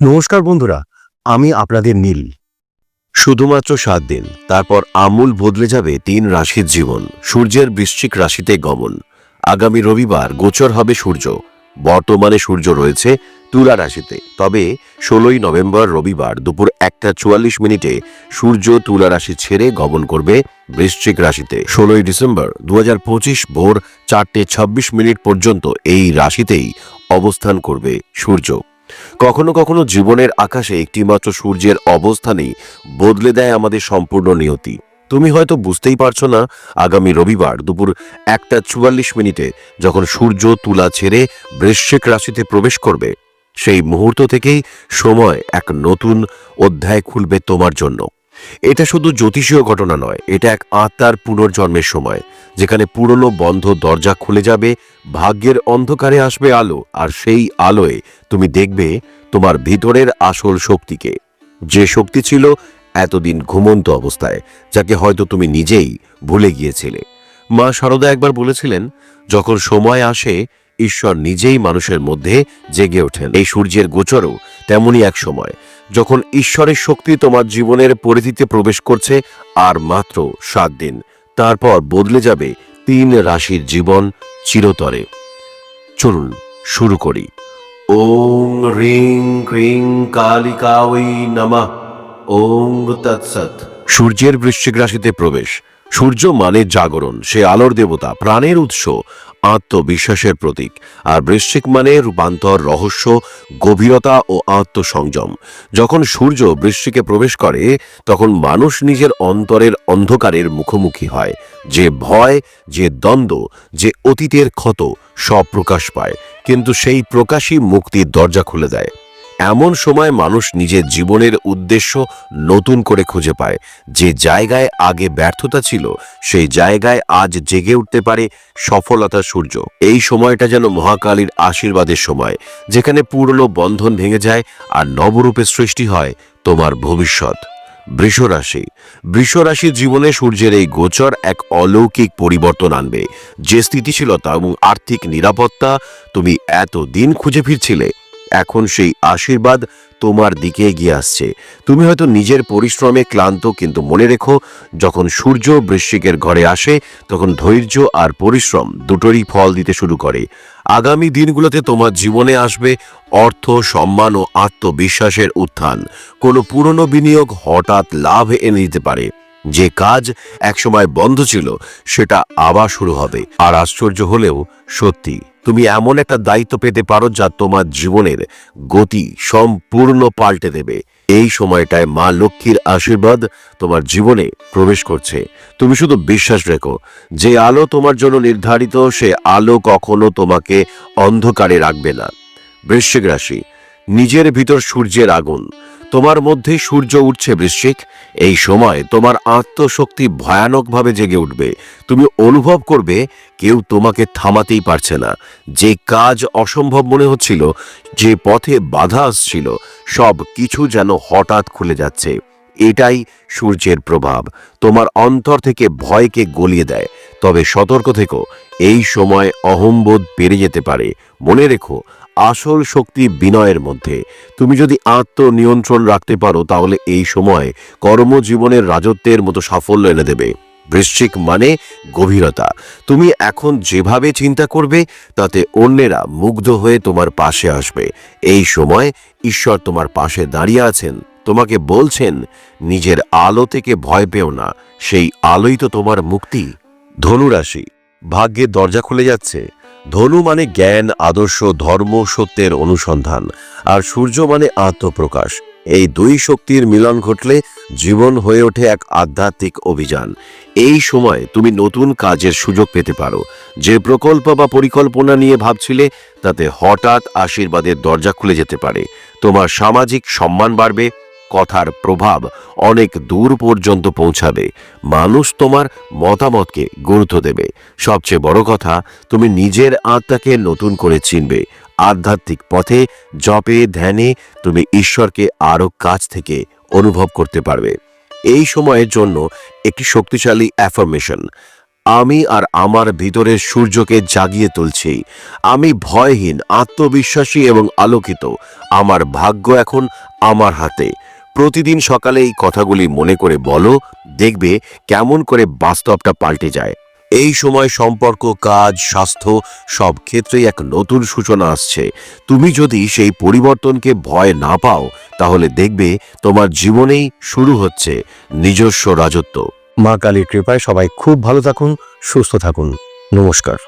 নমস্কার বন্ধুরা, আমি আপনাদের নীল। শুধুমাত্র সাত দিন, তারপর আমূল বদলে যাবে তিন রাশির জীবন, সূর্যের বৃশ্চিক রাশিতে গমন। আগামী রবিবার গোচর হবে সূর্য, বর্তমানে সূর্য রয়েছে তুলা রাশিতে। তবে ষোলোই নভেম্বর রবিবার দুপুর একটা চুয়াল্লিশ মিনিটে সূর্য তুলা রাশি ছেড়ে গমন করবে বৃশ্চিক রাশিতে। ষোলোই ডিসেম্বর দু হাজার পঁচিশ ভোর চারটে ছাব্বিশ মিনিট পর্যন্ত এই রাশিতেই অবস্থান করবে সূর্য। কখনো কখনো জীবনের আকাশে একটিমাত্র সূর্যের অবস্থানেই বদলে দেয় আমাদের সম্পূর্ণ নিয়তি। তুমি হয়তো বুঝতেই পারছ না, আগামী রবিবার দুপুর একটা চুয়াল্লিশ মিনিটে যখন সূর্য তুলা ছেড়ে বৃশ্চিক রাশিতে প্রবেশ করবে, সেই মুহূর্ত থেকেই সময় এক নতুন অধ্যায় খুলবে তোমার জন্য। এটা শুধু জ্যোতিষীয় ঘটনা নয়, এটা এক আত্মার পুনর্জন্মের সময়, যেখানে পুরনো বন্ধ দরজা খুলে যাবে, ভাগ্যের অন্ধকারে আসবে আলো, আর সেই আলোয় তুমি দেখবে তোমার ভিতরের আসল শক্তিকে। যে শক্তি ছিল এতদিন ঘুমন্ত অবস্থায়, যাকে হয়তো তুমি নিজেই ভুলে গিয়েছিলে। মা শারদা একবার বলেছিলেন, যখন সময় আসে, ঈশ্বর নিজেই মানুষের মধ্যে জেগে ওঠেন। এই সূর্যের গোচরও তেমনই এক সময়। যখন ঈশ্বরের শক্তি তোমার জীবনের পরিধিতে প্রবেশ করছে, আর মাত্র সাত দিন, তারপর বদলে যাবে তিন রাশির জীবন চিরতরে। চলুন শুরু করি। ওং রিং ক্রিং কালিকাওই নমঃ। ওং তৎসৎ। সূর্যের বৃশ্চিক রাশিতে প্রবেশ। সূর্য মানে জাগরণ, সে আলোর দেবতা, প্রাণের উৎস। আত্মবিশ্বাসের প্রতীক আর বৃশ্চিক মানে রূপান্তর, রহস্য, গভীরতা ও আত্মসংযম। যখন সূর্য বৃশ্চিকে প্রবেশ করে, তখন মানুষ নিজের অন্তরের অন্ধকারের মুখোমুখি হয়। যে ভয়, যে দ্বন্দ্ব, যে অতীতের ক্ষত সব প্রকাশ পায়। কিন্তু সেই প্রকাশই মুক্তির দরজা খুলে দেয়। এমন সময় মানুষ নিজের জীবনের উদ্দেশ্য নতুন করে খুঁজে পায়। যে জায়গায় আগে ব্যর্থতা ছিল, সেই জায়গায় আজ জেগে উঠতে পারে সফলতার সূর্য। এই সময়টা যেন মহাকালীর আশীর্বাদের সময়, যেখানে পুরনো বন্ধন ভেঙে যায় আর নবরূপে সৃষ্টি হয় তোমার ভবিষ্যৎ। বৃষরাশি। বৃষরাশির জীবনে সূর্যের এই গোচর এক অলৌকিক পরিবর্তন আনবে। যে স্থিতিশীলতা এবং আর্থিক নিরাপত্তা তুমি এত দিন খুঁজে ফিরছিলে এখন সেই আশীর্বাদ তোমার দিকে এগিয়ে আসছে। তুমি হয়তো নিজের পরিশ্রমে ক্লান্ত, কিন্তু মনে রেখো, যখন সূর্য বৃশ্চিকের ঘরে আসে, তখন ধৈর্য আর পরিশ্রম দুটোরই ফল দিতে শুরু করে। আগামী দিনগুলোতে তোমার জীবনে আসবে অর্থ, সম্মান ও আত্মবিশ্বাসের উত্থান। কোনো পুরনো বিনিয়োগ হঠাৎ লাভ এনে দিতে পারে। যে কাজ একসময় বন্ধ ছিল, সেটা আবার শুরু হবে। আর আশ্চর্য হলেও সত্যি। তুমি এমন একটা দায়িত্ব পেতে পারো যা তোমার জীবনের গতি সম্পূর্ণ পাল্টে দেবে। এই সময়টায় মা লক্ষ্মীর আশীর্বাদ তোমার জীবনে প্রবেশ করছে। তুমি শুধু বিশ্বাস রেখো, যে আলো তোমার জন্য নির্ধারিত, সে আলো কখনো তোমাকে অন্ধকারে রাখবে না। বৃশ্চিক রাশি, নিজের ভিতর সূর্যের আগুন। তোমার মধ্যে সূর্য উঠছে বৃশ্চিক। এই সময় তোমার আত্মশক্তি ভয়ানকভাবে জেগে উঠবে। তুমি অনুভব করবে, কেউ তোমাকে থামাতেই পারছে না। যে কাজ অসম্ভব মনে হচ্ছিল, যে পথে বাধা আসছিল, সব কিছু যেন হঠাৎ খুলে যাচ্ছে। এটাই সূর্যের প্রভাব। তোমার অন্তর থেকে ভয়কে গলিয়ে দেয়। তবে সতর্ক থেকো, এই সময় অহম্বোধ বেড়ে যেতে পারে। মনে রেখো আসল শক্তি বিনয়ের মধ্যে। তুমি যদি আত্মনিয়ন্ত্রণ রাখতে পারো, তাহলে এই সময় কর্মজীবনের রাজত্বের মতো সাফল্য এনে দেবে। বৃশ্চিক মানে গভীরতা। তুমি এখন যেভাবে চিন্তা করবে, তাতে অন্যেরা মুগ্ধ হয়ে তোমার পাশে আসবে। এই সময় ঈশ্বর তোমার পাশে দাঁড়িয়ে আছেন। তোমাকে বলছেন, নিজের আলো থেকে ভয় পেও না, সেই আলোই তো তোমার মুক্তি। ধনুরাশি। ভাগ্যের দরজা খুলে যাচ্ছে। ধনু মানে জ্ঞান, আদর্শ, ধর্ম, সত্যের অনুসন্ধান, আর সূর্য মানে আত্মপ্রকাশ। এই দুই শক্তির মিলন ঘটলে জীবন হয়ে ওঠে এক আধ্যাত্মিক অভিযান। এই সময় তুমি নতুন কাজের সুযোগ পেতে পারো। যে প্রকল্প বা পরিকল্পনা নিয়ে ভাবছিলে, তাতে হঠাৎ আশীর্বাদের দরজা খুলে যেতে পারে। তোমার সামাজিক সম্মান বাড়বে। কথার প্রভাব অনেক দূর পর্যন্ত পৌঁছাবে। মানুষ তোমার মতামতকে গুরুত্ব দেবে। সবচেয়ে বড় কথা, তুমি নিজের আত্মাকে নতুন করে চিনবে। আধ্যাত্মিক পথে, জপে, ধ্যানে তুমি ঈশ্বরকে আরও কাছ থেকে অনুভব করতে পারবে। এই সময়ের জন্য একটি শক্তিশালী অ্যাফার্মেশন আমি আর আমার ভিতরের সূর্যকে জাগিয়ে তুলছি। আমি ভয়হীন, আত্মবিশ্বাসী এবং আলোকিত। আমার ভাগ্য এখন আমার হাতে। প্রতিদিন সকালে এই কথাগুলি মনে করে বলো, দেখবে কেমন করে বাস্তবটা পাল্টে যায়। এই সময় সম্পর্ক, কাজ, স্বাস্থ্য সব ক্ষেত্রেই এক নতুন সূচনা আসছে। তুমি যদি সেই পরিবর্তনকে ভয় না পাও, তাহলে দেখবে তোমার জীবনেই শুরু হচ্ছে নিজস্ব রাজত্ব। মা কালীর কৃপায় সবাই খুব ভালো থাকুন, সুস্থ থাকুন। নমস্কার।